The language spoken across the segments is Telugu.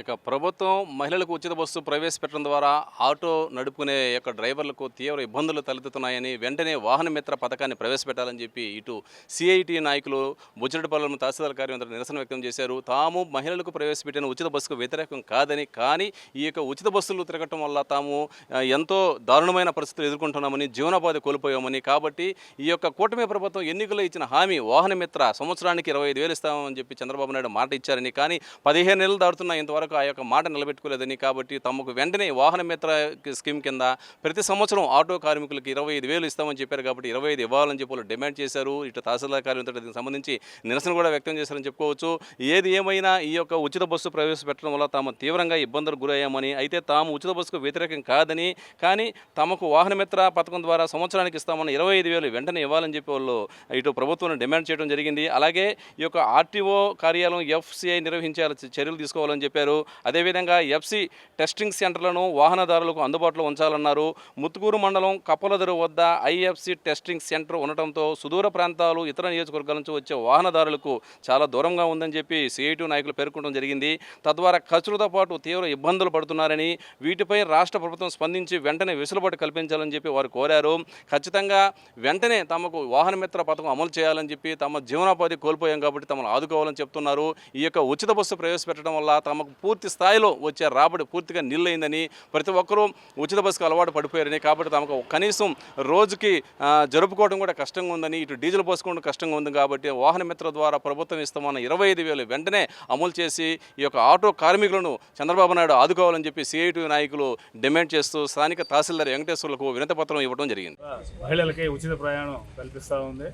ఇక ప్రభుత్వం మహిళలకు ఉచిత బస్సు ప్రవేశపెట్టడం ద్వారా ఆటో నడుపుకునే యొక్క డ్రైవర్లకు తీవ్ర ఇబ్బందులు తలెత్తుతున్నాయని వెంటనే వాహన మిత్ర పథకాన్ని ప్రవేశపెట్టాలని చెప్పి ఇటు సిఐటి నాయకులు బుచ్చిరెడ్డిపాలెం తహసీల్దార్ కార్యమంత్రి నిరసన వ్యక్తం చేశారు. తాము మహిళలకు ప్రవేశపెట్టిన ఉచిత బస్సుకు వ్యతిరేకం కాదని కానీ ఈ యొక్క ఉచిత బస్సులు తిరగటం వల్ల తాము ఎంతో దారుణమైన పరిస్థితులు ఎదుర్కొంటున్నామని జీవనోపాధి కోల్పోయామని కాబట్టి ఈ యొక్క కూటమి ప్రభుత్వం ఎన్నికల్లో ఇచ్చిన హామీ వాహన మిత్ర సంవత్సరానికి ఇరవై ఐదు వేలు ఇస్తామని చెప్పి చంద్రబాబు నాయుడు మాట ఇచ్చారని కానీ పదిహేను నెలలు దాడుతున్న ఇంతవరకు. ఆ యొక్క మాట నిలబెట్టుకోలేదని కాబట్టి తమకు వెంటనే వాహన మిత్ర స్కీమ్ కింద ప్రతి సంవత్సరం ఆటో కార్మికులకు ఇరవై ఐదు వేలు ఇస్తామని చెప్పారు కాబట్టి ఇరవై ఐదు ఇవ్వాలని చెప్పి వాళ్ళు డిమాండ్ చేశారు. ఇటు తహసీల్దార్ కార్యంతో దీనికి సంబంధించి నిరసన కూడా వ్యక్తం చేశారని చెప్పుకోవచ్చు. ఏది ఏమైనా ఈ యొక్క ఉచిత బస్సు ప్రవేశపెట్టడం వల్ల తాము తీవ్రంగా ఇబ్బందులకు గురయ్యామని అయితే తాము ఉచిత బస్సుకు వ్యతిరేకం కాదని కానీ తమకు వాహనమిత్ర పథకం ద్వారా సంవత్సరానికి ఇస్తామని ఇరవై ఐదు వేలు వెంటనే ఇవ్వాలని చెప్పి వాళ్ళు ఇటు ప్రభుత్వం డిమాండ్ చేయడం జరిగింది. అలాగే ఈ యొక్క ఆర్టీఓ కార్యాలయం ఎఫ్సిఐ నిర్వహించాల చర్యలు తీసుకోవాలని చెప్పారు. అదేవిధంగా ఎఫ్సి టెస్టింగ్ సెంటర్లను వాహనదారులకు అందుబాటులో ఉంచాలన్నారు. ముత్తుకూరు మండలం కప్పలదరు వద్ద ఐఎఫ్సి టెస్టింగ్ సెంటర్ ఉండటంతో సుదూర ప్రాంతాలు ఇతర నియోజకవర్గాల నుంచి వచ్చే వాహనదారులకు చాలా దూరంగా ఉందని చెప్పి సిఐటి నాయకులు పేర్కొనడం జరిగింది. తద్వారా ఖర్చులతో పాటు తీవ్ర ఇబ్బందులు పడుతున్నారని వీటిపై రాష్ట్ర ప్రభుత్వం స్పందించి వెంటనే వెసులుబాటు కల్పించాలని చెప్పి వారు కోరారు. ఖచ్చితంగా వెంటనే తమకు వాహన మిత్ర పథకం అమలు చేయాలని చెప్పి తమ జీవనోపాధి కోల్పోయాం కాబట్టి తమను ఆదుకోవాలని చెప్తున్నారు. ఈ యొక్క ఉచిత బస్సు ప్రవేశపెట్టడం వల్ల తమకు పూర్తి స్థాయిలో వచ్చే రాబడి పూర్తిగా నిల్లైందని ప్రతి ఒక్కరూ ఉచిత బస్సుకు అలవాటు పడిపోయారని కాబట్టి తమకు కనీసం రోజుకి జరుపుకోవడం కూడా కష్టంగా ఉందని ఇటు డీజిల్ పోసుకోవడం కష్టంగా ఉంది కాబట్టి వాహన మిత్ర ద్వారా ప్రభుత్వం ఇస్తామన్న ఇరవై ఐదు వేలు వెంటనే అమలు చేసి ఈ యొక్క ఆటో కార్మికులను చంద్రబాబు నాయుడు ఆదుకోవాలని చెప్పి సిఐటి నాయకులు డిమాండ్ చేస్తూ స్థానిక తహసీల్దార్ వెంకటేశ్వర్లకు వినతి పత్రం ఇవ్వడం జరిగింది. మహిళలకి ఉచిత ప్రయాణం కల్పిస్తూ ఉంది.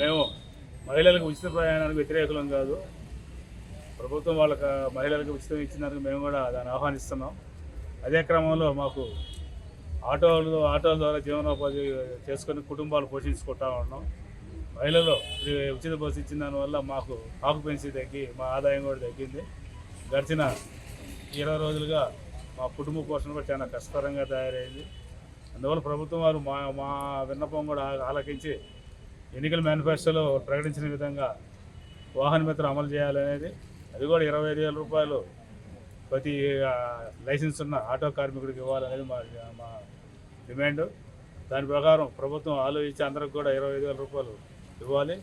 మేము మహిళలకు ఉచిత ప్రయాణానికి వ్యతిరేకులం కాదు. ప్రభుత్వం వాళ్ళకి మహిళలకు ఉచితం ఇచ్చినందుకు మేము కూడా దాన్ని ఆహ్వానిస్తున్నాం. అదే క్రమంలో మాకు ఆటోలు ఆటోల ద్వారా జీవనోపాధి చేసుకొని కుటుంబాలు పోషించుకుంటా ఉన్నాం. మహిళలు ఉచిత బస్సు ఇచ్చిన దానివల్ల మాకు ఆక్యుపెన్సీ తగ్గి మా ఆదాయం కూడా తగ్గింది. గడిచిన ఇరవై రోజులుగా మా కుటుంబ పోషణ కూడా చాలా కష్టతరంగా తయారైంది. అందువల్ల ప్రభుత్వం వారు మా మా విన్నపం కూడా ఆలకించి ఎన్నికల మేనిఫెస్టోలో ప్రకటించిన విధంగా వాహన మిత్ర అమలు చేయాలనేది అది కూడా ఇరవై ఐదు వేల రూపాయలు. ప్రతి లైసెన్స్ ఉన్న ఆటో కార్మికుడికి ఇవ్వాలనేది మా మా డిమాండ్. దాని ప్రకారం ప్రభుత్వం ఆలోచించి అందరికి కూడా ఇరవై ఐదు వేల రూపాయలు ఇవ్వాలి.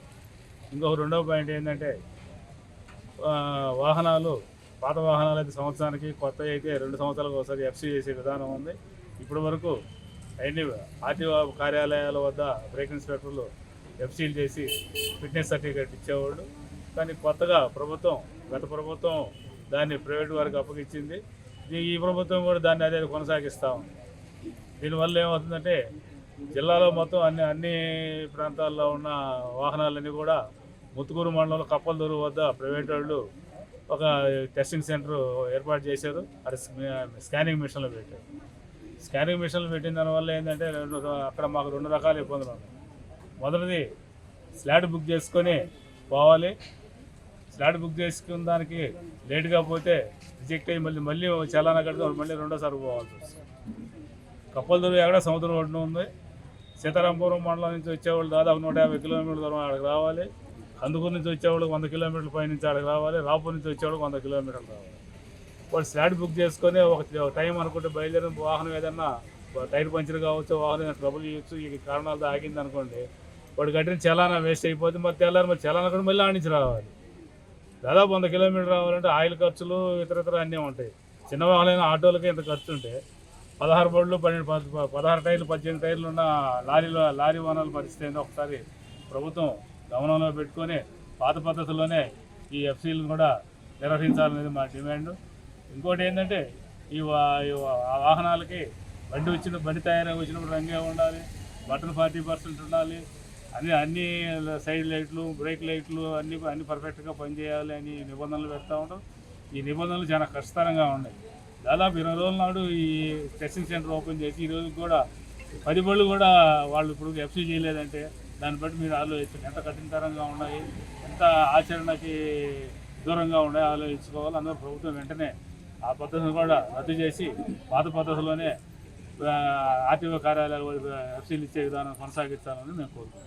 ఇంకొక రెండవ పాయింట్ ఏంటంటే వాహనాలు పాత వాహనాలు అయితే సంవత్సరానికి కొత్త అయితే రెండు సంవత్సరాలకు ఒకసారి ఎఫ్సీ చేసే విధానం ఉంది. ఇప్పటి వరకు అన్ని ఆర్టీఓ కార్యాలయాల వద్ద బ్రేక్ ఇన్స్పెక్టర్లు ఎఫ్సీలు చేసి ఫిట్నెస్ సర్టిఫికేట్ ఇచ్చేవాళ్ళు. కానీ కొత్తగా ప్రభుత్వం గత ప్రభుత్వం దాన్ని ప్రైవేట్ వారికి అప్పగించింది ఈ- ఈ ప్రభుత్వం కూడా దాన్ని అదే కొనసాగిస్తూ ఉంది. దీనివల్ల ఏమవుతుందంటే జిల్లాలో మొత్తం అన్ని అన్ని ప్రాంతాల్లో ఉన్న వాహనాలన్నీ కూడా ముత్తుకూరు మండలంలో కప్పలదూరు వద్ద ప్రైవేట్ వాళ్ళు ఒక టెస్టింగ్ సెంటర్ ఏర్పాటు చేశారు. అది స్కానింగ్ మిషన్లు పెట్టారు. స్కానింగ్ మిషన్లు పెట్టిన దానివల్ల ఏంటంటే రెండు అక్కడ మాకు రెండు రకాల ఇబ్బందులు ఉన్నాయి. మొదటిది స్లాట్ బుక్ చేసుకొని పోవాలి. స్లాట్ బుక్ చేసుకున్న దానికి లేట్గా పోతే రిజెక్ట్ అయ్యి మళ్ళీ మళ్ళీ చలానా కడితే మళ్ళీ రెండోసారి పోవాల్సి వస్తుంది. కప్పలదూరు ఎక్కడ సముద్రం ఒడ్డున ఉంది? సీతారాంపురం మండలం నుంచి వచ్చేవాళ్ళు దాదాపు నూట యాభై కిలోమీటర్ల దూరం అక్కడికి రావాలి. కందుకూరు నుంచి వచ్చేవాళ్ళకి వంద కిలోమీటర్ల పై నుంచి అక్కడికి రావాలి. రాపూర్ నుంచి వచ్చేవాళ్ళకి వంద కిలోమీటర్లు రావాలి. వాడు స్లాట్ బుక్ చేసుకొని ఒక టైం అనుకుంటే బయలుదేరిన వాహనం ఏదన్నా టైర్ పంచర్ కావచ్చు వాహనం ఏదైనా ట్రబుల్ చేయొచ్చు ఈ కారణాలతో ఆగింది అనుకోండి వాడు కట్టిన చలానా వేస్ట్ అయిపోతే మరి తెల్లారి మరి చలానా కూడా మళ్ళీ ఆడించి రావాలి. దాదాపు వంద కిలోమీటర్ రావాలంటే ఆయిల్ ఖర్చులు ఇతర ఇతర అన్నీ ఉంటాయి. చిన్న వాహనమైన ఆటోలకి ఇంత ఖర్చు ఉంటే పదహారు బళ్ళు పన్నెండు పదహారు టైర్లు పద్దెనిమిది టైర్లు ఉన్న లారీలో లారీ వాహనాల పరిస్థితి ఏందో ఒకసారి ప్రభుత్వం గమనంలో పెట్టుకొని పాత పద్ధతిలోనే ఈ ఎఫ్సీలను కూడా నిర్వహించాలనేది మా డిమాండ్. ఇంకోటి ఏంటంటే ఈ వా- వాహనాలకి బండి వచ్చిన బండి తయారీ వచ్చినప్పుడు రంగే ఉండాలి? బటన్ ఫార్టీ పర్సెంట్ ఉండాలి? అన్ని అన్ని సైడ్ లైట్లు బ్రేక్ లైట్లు అన్ని అన్ని పర్ఫెక్ట్గా పనిచేయాలి అని నిబంధనలు పెడతా ఉంటాం. ఈ నిబంధనలు చాలా కష్టతరంగా ఉన్నాయి. దాదాపు ఇరవై రోజుల నాడు ఈ టెస్టింగ్ సెంటర్ ఓపెన్ చేసి ఈ రోజు కూడా పది బళ్ళు కూడా వాళ్ళు ఇప్పుడు ఎఫ్సీ చేయలేదంటే దాన్ని బట్టి మీరు ఆలోచించండి. ఎంత కఠినతరంగా ఉన్నాయి ఎంత ఆచరణకి దూరంగా ఉన్నాయి ఆలోచించుకోవాలి. అందరూ ప్రభుత్వం వెంటనే ఆ పద్ధతిని కూడా రద్దు చేసి పాత పద్ధతిలోనే ఆర్టీఓ కార్యాలయాలు ఎఫ్సీలు ఇచ్చే విధానం కొనసాగించాలని మేము కోరుకుంటున్నాం.